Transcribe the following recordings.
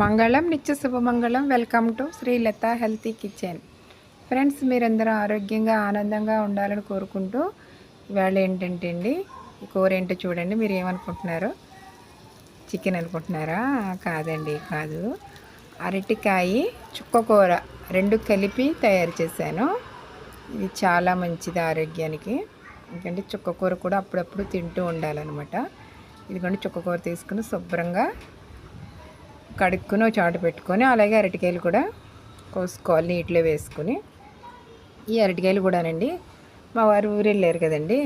మంగళం నిత్య శుభమంగళం. Welcome to Srilatha healthy kitchen friends మీరందరూ ఆరోగ్యంగా ఆనందంగా ఉండాలని కోరుకుంటూ ఇవాళ ఏంటంటే అండి ఈ కూర ఏంటో చూడండి మీరు ఏమనుకుంటున్నారు? చికెన్ అనుకుంటున్నారా? కాదండి కాదు. అరటికాయ చుక్క కూర రెండు కలిపి తయారు చేశాను. ఇది చాలా మంచిది ఆరోగ్యానికి. ఎందుకంటే చుక్క కూర కూడా అప్పుడప్పుడు తింటూ ఉండాలన్నమాట. ఇదిగోండి చుక్క కూర తీసుకుని శుభ్రంగా కడుక్కుని చాట చాటు పెట్టుకొని అలాగే అరటికాయలు కూడా కోసుకోవాలి నీటిలో వేసుకుని. ఈ అరటికాయలు కూడానండి మా వారు ఊరు వెళ్ళారు కదండి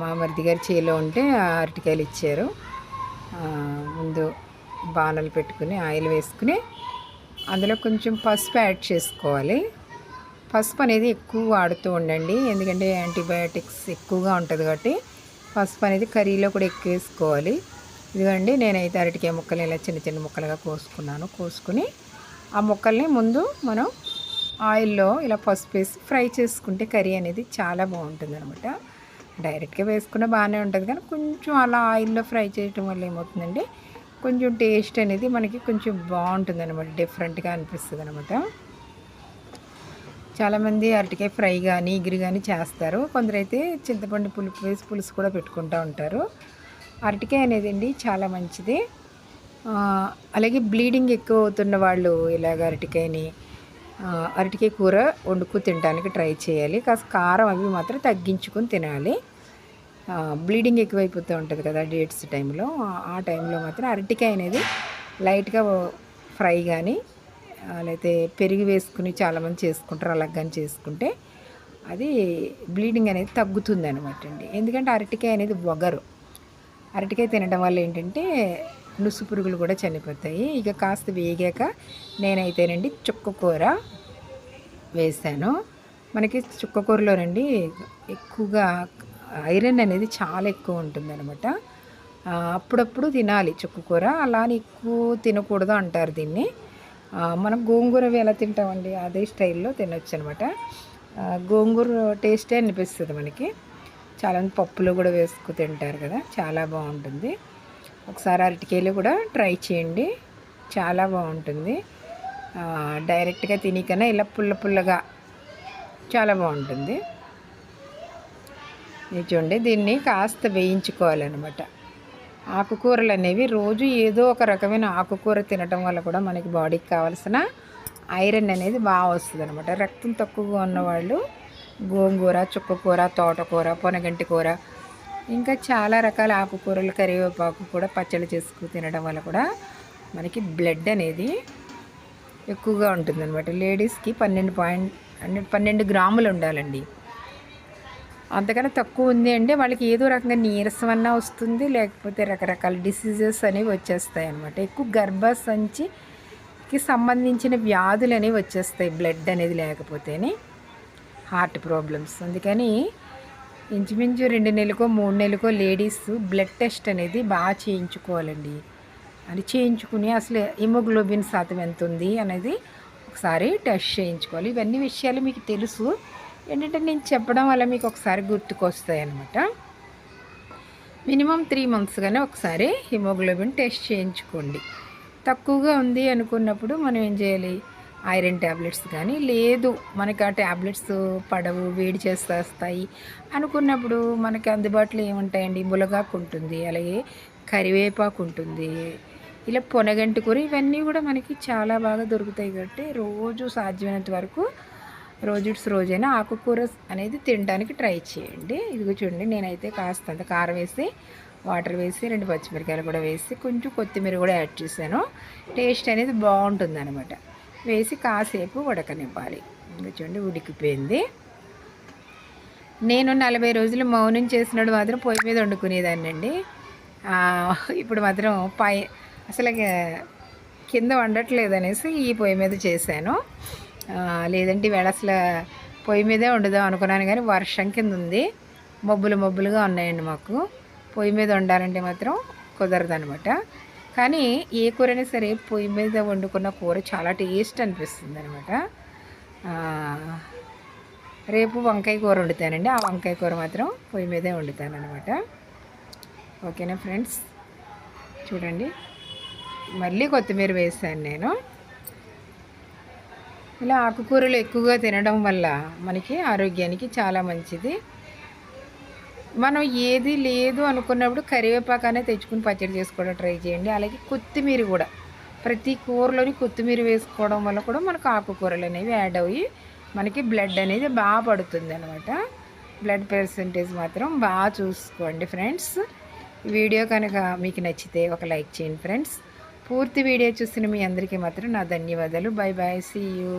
మా మరిది గారి చేలో ఉంటే ఆ అరటికాయలు ఇచ్చారు. ముందు బాణలు పెట్టుకుని ఆయిల్ వేసుకుని అందులో కొంచెం పసుపు యాడ్ చేసుకోవాలి. పసుపు అనేది ఎక్కువ వాడుతూ ఉండండి ఎందుకంటే యాంటీబయాటిక్స్ ఎక్కువగా ఉంటుంది కాబట్టి పసుపు అనేది కర్రీలో కూడా ఎక్కువ వేసుకోవాలి. ఇదిగోండి నేనైతే అరటికాయ ముక్కలు ఇలా చిన్న చిన్న ముక్కలుగా కోసుకున్నాను. కోసుకుని ఆ ముక్కల్ని ముందు మనం ఆయిల్లో ఇలా పసుపు వేసి ఫ్రై చేసుకుంటే కర్రీ అనేది చాలా బాగుంటుంది అనమాట డైరెక్ట్గా వేసుకున్న బాగానే ఉంటుంది కానీ కొంచెం అలా ఆయిల్లో ఫ్రై చేయటం వల్ల ఏమవుతుందండి కొంచెం టేస్ట్ అనేది మనకి కొంచెం బాగుంటుంది అనమాట డిఫరెంట్గా అనిపిస్తుంది అనమాట చాలామంది అరటికాయ ఫ్రై కానీ ఇగిరి కానీ చేస్తారు. కొందరైతే చింతపండు పులుపు వేసి పులుసు కూడా పెట్టుకుంటూ ఉంటారు. అరటికాయ అనేది అండి చాలా మంచిది. అలాగే బ్లీడింగ్ ఎక్కువ అవుతున్న వాళ్ళు ఇలాగ అరటికాయని అరటికాయ కూర వండుకు తినడానికి ట్రై చేయాలి. కాస్త కారం అవి మాత్రం తగ్గించుకొని తినాలి. బ్లీడింగ్ ఎక్కువైపోతూ ఉంటుంది కదా డేట్స్ టైంలో ఆ- టైంలో మాత్రం అరటికాయ అనేది లైట్గా ఫ్రై కానీ లేకపోతే పెరిగి వేసుకుని చాలామంది చేసుకుంటారు అలా కానీ చేసుకుంటే అది బ్లీడింగ్ అనేది తగ్గుతుంది అనమాట అండి. ఎందుకంటే అరటికాయ అనేది వగరు. అరటికాయ తినడం వల్ల ఏంటంటే నుసు పురుగులు కూడా చనిపోతాయి. ఇక కాస్త వేగాక నేనైతేనండి చుక్క కూర వేసాను మనకి చుక్కకూరలోనండి ఎక్కువగా ఐరన్ అనేది చాలా ఎక్కువ ఉంటుందన్నమాట. అప్పుడప్పుడు తినాలి చుక్క కూర. అలా అని ఎక్కువ తినకూడదు అంటారు దీన్ని. మనం గోంగూర అవి ఎలా తింటామండి? అదే స్టైల్లో తినొచ్చు అనమాట గోంగూర టేస్టే అనిపిస్తుంది మనకి. చాలామంది పప్పులో కూడా వేసుకు తింటారు కదా చాలా బాగుంటుంది. ఒకసారి అరటికాయలు కూడా ట్రై చేయండి చాలా బాగుంటుంది. డైరెక్ట్గా తిని ఇలా పుల్ల పుల్లగా చాలా బాగుంటుంది. చూడండి దీన్ని కాస్త వేయించుకోవాలన్నమాట. ఆకుకూరలు అనేవి రోజు ఏదో ఒక రకమైన ఆకుకూర తినటం వల్ల కూడా మనకి బాడీకి కావాల్సిన ఐరన్ అనేది బాగా వస్తుంది అనమాట రక్తం తక్కువగా ఉన్నవాళ్ళు గోంగూర చుక్కకూర తోటకూర పొనగంటి కూర ఇంకా చాలా రకాల ఆకుకూరలు కరివేపాకు కూడా పచ్చడి చేసుకు తినడం వల్ల కూడా మనకి బ్లడ్ అనేది ఎక్కువగా ఉంటుందన్నమాట. లేడీస్కి పన్నెండు పాయింట్ అంటే పన్నెండు గ్రాములు ఉండాలండి. అంతకన్నా తక్కువ ఉంది అంటే వాళ్ళకి ఏదో రకంగా నీరసం అన్నా వస్తుంది లేకపోతే రకరకాల డిసీజెస్ అనేవి వచ్చేస్తాయి అన్నమాట. ఎక్కువ గర్భసంచికి సంబంధించిన వ్యాధులు అనేవి వచ్చేస్తాయి బ్లడ్ అనేది లేకపోతేనే. Heart problems. అందుకని ఇంచుమించు రెండు నెలలకో మూడు నెలలకో లేడీస్ బ్లడ్ టెస్ట్ అనేది బాగా చేయించుకోవాలండి. అది చేయించుకుని అసలు హిమోగ్లోబిన్ శాతం ఎంత ఉంది అనేది ఒకసారి టెస్ట్ చేయించుకోవాలి. ఇవన్నీ విషయాలు మీకు తెలుసు. ఏంటంటే నేను చెప్పడం వల్ల మీకు ఒకసారి గుర్తుకొస్తాయి అన్నమాట మినిమం త్రీ మంత్స్ కానీ ఒకసారి హిమోగ్లోబిన్ టెస్ట్ చేయించుకోండి. తక్కువగా ఉంది అనుకున్నప్పుడు మనం ఏం చేయాలి? ఐరన్ ట్యాబ్లెట్స్ కానీ లేదు. మనకి ఆ ట్యాబ్లెట్స్ పడవు వేడి చేస్తాయి అనుకున్నప్పుడు మనకి అందుబాటులో ఏముంటాయండి? ములగాకు ఉంటుంది అలాగే కరివేపాకు ఉంటుంది ఇలా పొనగంటి కూర ఇవన్నీ కూడా మనకి చాలా బాగా దొరుకుతాయి కాబట్టి రోజు సాధ్యమైనంత వరకు రోజుట్స్ రోజైనా ఆకుకూర అనేది తినడానికి ట్రై చేయండి. ఇదిగో చూడండి నేనైతే కాస్తంత కారం వేసి వాటర్ వేసి రెండు పచ్చిమిరకాయలు కూడా వేసి కొంచెం కొత్తిమీర కూడా యాడ్ చేశాను. టేస్ట్ అనేది బాగుంటుంది అనమాట వేసి కాసేపు ఉడకనివ్వాలి. చూడండి ఉడికిపోయింది. నేను నలభై రోజులు మౌనం చేసినాడు మాత్రం పొయ్యి మీద వండుకునేదాన్ని అండి ఇప్పుడు మాత్రం పై అసలు కింద వండట్లేదు అనేసి ఈ పొయ్యి మీద చేశాను. లేదంటే ఈవేళ అసలు పొయ్యి మీదే వండుదాం అనుకున్నాను కానీ వర్షం కింద ఉంది. మబ్బులు మబ్బులుగా ఉన్నాయండి మాకు. పొయ్యి మీద వండాలంటే మాత్రం కుదరదు అనమాట కానీ ఏ కూరైనా సరే పొయ్యి మీద వండుకున్న కూర చాలా టేస్ట్ అనిపిస్తుంది అనమాట రేపు వంకాయ కూర వండుతానండి. ఆ వంకాయ కూర మాత్రం పొయ్యి మీదే వండుతాను అనమాట ఓకేనా ఫ్రెండ్స్? చూడండి. మళ్ళీ కొత్తిమీర వేసాను నేను. ఇలా ఆకుకూరలు ఎక్కువగా తినడం వల్ల మనకి ఆరోగ్యానికి చాలా మంచిది. మనం ఏది లేదు అనుకున్నప్పుడు కరివేపాకు అనేది తెచ్చుకుని పచ్చడి చేసుకోవడం ట్రై చేయండి. అలాగే కొత్తిమీర కూడా. ప్రతి కూరలోని కొత్తిమీర వేసుకోవడం వల్ల కూడా మనకు ఆకుకూరలు అనేవి యాడ్ అయ్యి మనకి బ్లడ్ అనేది బాగా పడుతుంది అనమాట బ్లడ్ పర్సంటేజ్ మాత్రం బాగా చూసుకోండి ఫ్రెండ్స్. వీడియో కనుక మీకు నచ్చితే ఒక లైక్ చేయండి ఫ్రెండ్స్. పూర్తి వీడియో చూసిన మీ అందరికీ మాత్రం నా ధన్యవాదాలు. Bye bye see you